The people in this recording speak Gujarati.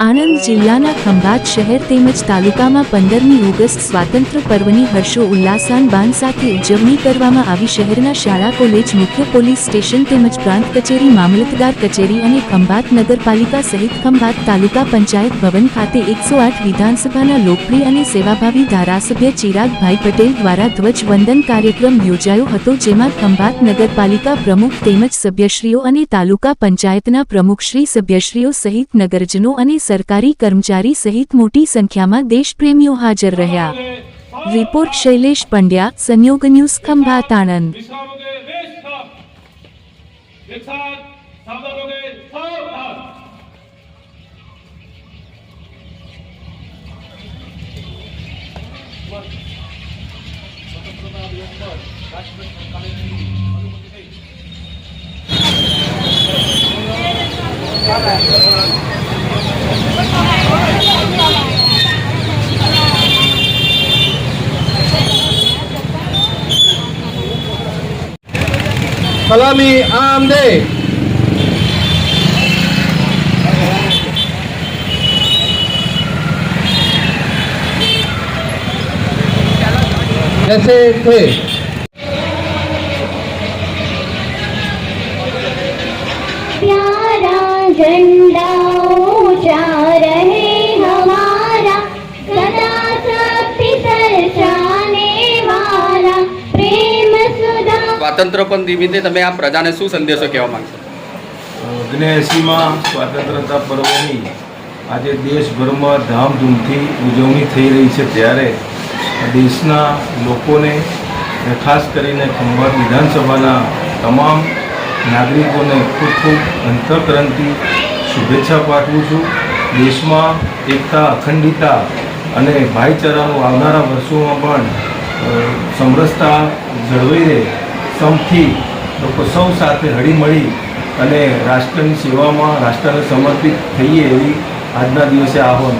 જિલ્લાના ખંભાત શહેર તેમજ તાલુકામાં પંદરમી ઓગસ્ટ સ્વાતંત્ર્ય પર્વની હર્ષો ઉલ્લાસાન બાન સાથે ઉજવણી કરવામાં આવી. શહેરના શાળા, કોલેજ, મુખ્ય પોલીસ સ્ટેશન તેમજ પ્રાંત કચેરી, મામલતદાર કચેરી અને ખંભાત નગરપાલિકા સહિત ખંભાત તાલુકા પંચાયત ભવન ખાતે એકસો આઠ વિધાનસભાના લોકપ્રિય અને સેવાભાવી ધારાસભ્ય ચિરાગભાઈ પટેલ દ્વારા ધ્વજવંદન કાર્યક્રમ યોજાયો હતો, જેમાં ખંભાત નગરપાલિકા પ્રમુખ તેમજ સભ્યશ્રીઓ અને તાલુકા પંચાયતના પ્રમુખશ્રી સભ્યશ્રીઓ સહિત નગરજનો અને सरकारी कर्मचारी सहित मोटी संख्या में देश प्रेमियों हाजिर रहा रिपोर्ट शैलेश पंड्या, संयोग न्यूज़ खंभा आनंद Salami Amde. जैसे थे प्यारा झंडा સ્વાતંત્ર પણ નિમિત્તે તમે આ પ્રજાને શું સંદેશો કહેવા માંગશો? ઓગણએંસીમાં સ્વાતંત્રતા પર્વની આજે દેશભરમાં ધામધૂમથી ઉજવણી થઈ રહી છે ત્યારે દેશના લોકોને ખાસ કરીને ખંભાત વિધાનસભાના તમામ નાગરિકોને ખૂબ ખૂબ અંતઃકરણથી શુભેચ્છા પાઠવું છું. દેશમાં એકતા અખંડિતા અને ભાઈચારાનું આવનારા વર્ષોમાં પણ સમરસતા જળવાઈ રહે. સમથી લોકો સૌ સાથે હળીમળી અને રાષ્ટ્રની સેવામાં રાષ્ટ્રને સમર્પિત થઈએ એવી આજના દિવસે આહવાન